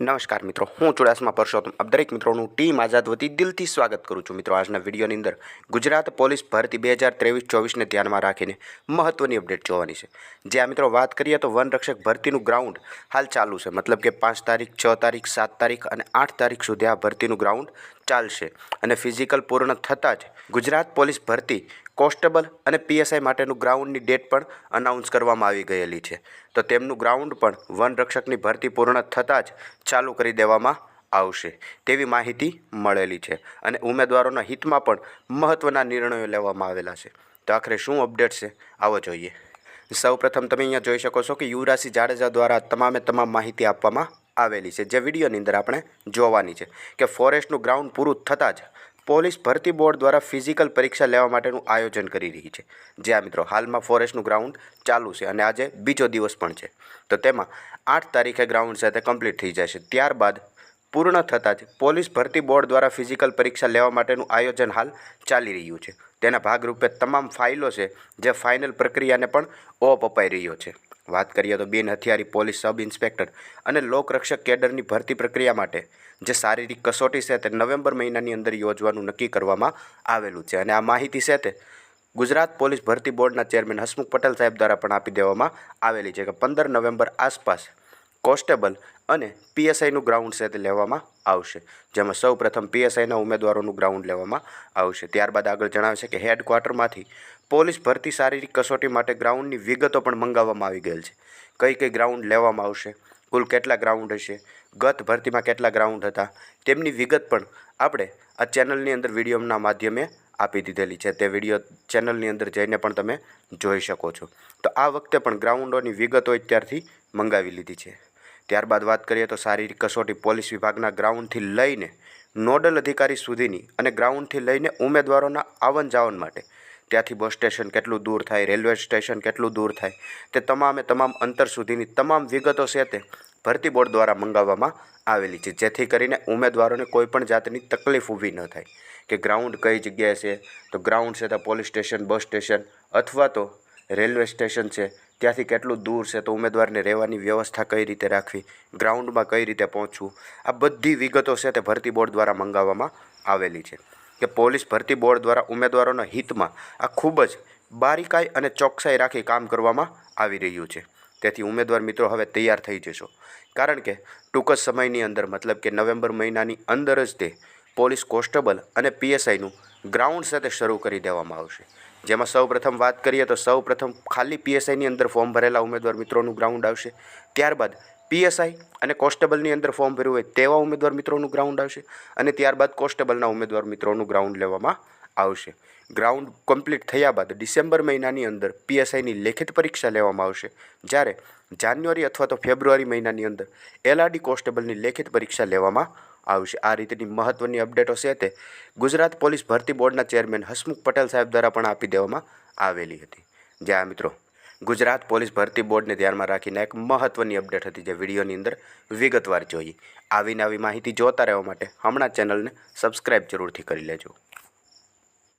નમસ્કાર મિત્રો, હું ચુડાસમા પરસોત્તમ. આપ દરેક મિત્રોનું ટીમ આઝાદ વતી દિલથી સ્વાગત કરું છું. મિત્રો, આજના વિડીયોની અંદર ગુજરાત પોલીસ ભરતી બે હજાર ત્રેવીસ ચોવીસને ધ્યાનમાં રાખીને મહત્ત્વની અપડેટ જોવાની છે. જે આ મિત્રો વાત કરીએ તો વનરક્ષક ભરતીનું ગ્રાઉન્ડ હાલ ચાલુ છે. મતલબ કે પાંચ તારીખ, છ તારીખ, સાત તારીખ અને આઠ તારીખ સુધી આ ભરતીનું ગ્રાઉન્ડ ચાલશે અને ફિઝિકલ પૂર્ણ થતાં જ ગુજરાત પોલીસ ભરતી કોન્સ્ટેબલ અને પીએસઆઈ માટેનું ગ્રાઉન્ડની ડેટ પણ અનાઉન્સ કરવામાં આવી ગયેલી છે. તો તેમનું ગ્રાઉન્ડ પણ વનરક્ષકની ભરતી પૂર્ણ થતાં જ ચાલુ કરી દેવામાં આવશે તેવી માહિતી મળેલી છે અને ઉમેદવારોના હિતમાં પણ મહત્ત્વના નિર્ણયો લેવામાં આવેલા છે. તો આખરે શું અપડેટ છે? આવો જોઈએ. સૌ પ્રથમ તમે અહીંયા જોઈ શકો છો કે યુવરાજસિંહ જાડેજા દ્વારા તમામે તમામ માહિતી આપવામાં આવેલી છે. જે વિડીયોની અંદર આપણે જોવાની છે કે ફોરેસ્ટનું ગ્રાઉન્ડ પૂરું થતાં જ પોલીસ ભરતી બોર્ડ દ્વારા ફિઝિકલ પરીક્ષા લેવા માટેનું આયોજન કરી રહી છે. જ્યાં મિત્રો હાલમાં ફોરેસ્ટનું ગ્રાઉન્ડ ચાલુ છે અને આજે બીજો દિવસ પણ છે. તો તેમાં આઠ તારીખે ગ્રાઉન્ડ સાથે કમ્પ્લીટ થઈ જશે. ત્યારબાદ પૂર્ણ થતાં જ પોલીસ ભરતી બોર્ડ દ્વારા ફિઝિકલ પરીક્ષા લેવા માટેનું આયોજન હાલ ચાલી રહ્યું છે. તેના ભાગરૂપે તમામ ફાઇલો છે જે ફાઇનલ પ્રક્રિયાને પણ ઓપ અપાઈ રહ્યો છે. વાત કરીએ તો બિન હથિયારી પોલીસ સબ ઇન્સ્પેક્ટર અને લોકરક્ષક કેડરની ભરતી પ્રક્રિયા માટે, જે શારીરિક કસોટી છે તે નવેમ્બર મહિનાની અંદર યોજવાનું નક્કી કરવામાં આવેલું છે. અને આ માહિતી છે તે ગુજરાત પોલીસ ભરતી બોર્ડના ચેરમેન હસમુખ પટેલ સાહેબ દ્વારા પણ આપી દેવામાં આવેલી છે કે પંદર નવેમ્બર આસપાસ કોન્સ્ટેબલ અને પીએસઆઈનું ગ્રાઉન્ડ છે તે લેવામાં આવશે, જેમાં સૌ પ્રથમ પીએસઆઈના ઉમેદવારોનું ગ્રાઉન્ડ લેવામાં આવશે. ત્યારબાદ આગળ જણાવે છે કે હેડક્વાર્ટરમાંથી પોલીસ ભરતી શારીરિક કસોટી માટે ગ્રાઉન્ડની વિગતો પણ મંગાવવામાં આવી ગયેલ છે. કઈ કઈ ગ્રાઉન્ડ લેવામાં આવશે, કુલ કેટલા ગ્રાઉન્ડ હશે, ગત ભરતીમાં કેટલા ગ્રાઉન્ડ હતા, તેમની વિગત પણ આપણે આ ચેનલની અંદર વિડીયોના માધ્યમે આપી દીધેલી છે. તે વીડિયો ચેનલની અંદર જઈને પણ તમે જોઈ શકો છો. તો આ વખતે પણ ગ્રાઉન્ડોની વિગતો અત્યારથી મંગાવી લીધી છે. ત્યારબાદ વાત કરીએ તો શારીરિક કસોટી પોલીસ વિભાગના ગ્રાઉન્ડથી લઈને નોડલ અધિકારી સુધીની અને ગ્રાઉન્ડથી લઈને ઉમેદવારોના આવન જાવન માટે ત્યાંથી બસ સ્ટેશન કેટલું દૂર થાય, રેલવે સ્ટેશન કેટલું દૂર થાય, તે તમામે તમામ અંતર સુધીની તમામ વિગતો છે તે ભરતી બોર્ડ દ્વારા મંગાવવામાં આવેલી છે. જેથી કરીને ઉમેદવારોને કોઈપણ જાતની તકલીફ ઊભી ન થાય. કે ગ્રાઉન્ડ કઈ જગ્યાએ છે, તો ગ્રાઉન્ડ છે તો પોલીસ સ્ટેશન, બસ સ્ટેશન અથવા તો રેલવે સ્ટેશન છે, ત્યાંથી કેટલું દૂર છે, તો ઉમેદવારને રહેવાની વ્યવસ્થા કઈ રીતે રાખવી, ગ્રાઉન્ડમાં કઈ રીતે પહોંચવું, આ બધી વિગતો છે તે ભરતી બોર્ડ દ્વારા મંગાવવામાં આવેલી છે. કે પોલીસ ભરતી બોર્ડ દ્વારા ઉમેદવારોના હિતમાં આ ખૂબ જ બારીકાઈ અને ચોકસાઈ રાખી કામ કરવામાં આવી રહ્યું છે. તેથી ઉમેદવાર મિત્રો હવે તૈયાર થઈ જશો. કારણ કે ટૂંક જ સમયની અંદર, મતલબ કે નવેમ્બર મહિનાની અંદર જ તે પોલીસ કોન્સ્ટેબલ અને પીએસઆઈનું ગ્રાઉન્ડ સાથે શરૂ કરી દેવામાં આવશે. જેમાં સૌ પ્રથમ વાત કરીએ તો સૌ પ્રથમ ખાલી પીએસઆઈની અંદર ફોર્મ ભરેલા ઉમેદવાર મિત્રોનું ગ્રાઉન્ડ આવશે. ત્યારબાદ પીએસઆઈ અને કોન્સ્ટેબલની અંદર ફોર્મ ભર્યું હોય તેવા ઉમેદવાર મિત્રોનું ગ્રાઉન્ડ આવશે અને ત્યારબાદ કોન્સ્ટેબલના ઉમેદવાર મિત્રોનું ગ્રાઉન્ડ લેવામાં આવશે. ગ્રાઉન્ડ કમ્પ્લીટ થયા બાદ ડિસેમ્બર મહિનાની અંદર પીએસઆઈની લેખિત પરીક્ષા લેવામાં આવશે. જ્યારે જાન્યુઆરી અથવા તો ફેબ્રુઆરી મહિનાની અંદર એલઆરડી કોન્સ્ટેબલની લેખિત પરીક્ષા લેવામાં આવશે. આ રીતની મહત્ત્વની અપડેટો છે તે ગુજરાત પોલીસ ભરતી બોર્ડના ચેરમેન હસમુખ પટેલ સાહેબ દ્વારા પણ આપી દેવામાં આવેલી હતી. જ્યાં મિત્રો. ગુજરાત પોલીસ ભરતી બોર્ડને ધ્યાનમાં રાખીને એક મહત્ત્વની અપડેટ હતી જે વિડીયોની અંદર વિગતવાર જોઈએ આવી માહિતી જોતા રહેવા માટે હમણાં ચેનલને સબસ્ક્રાઈબ જરૂરથી કરી લેજો.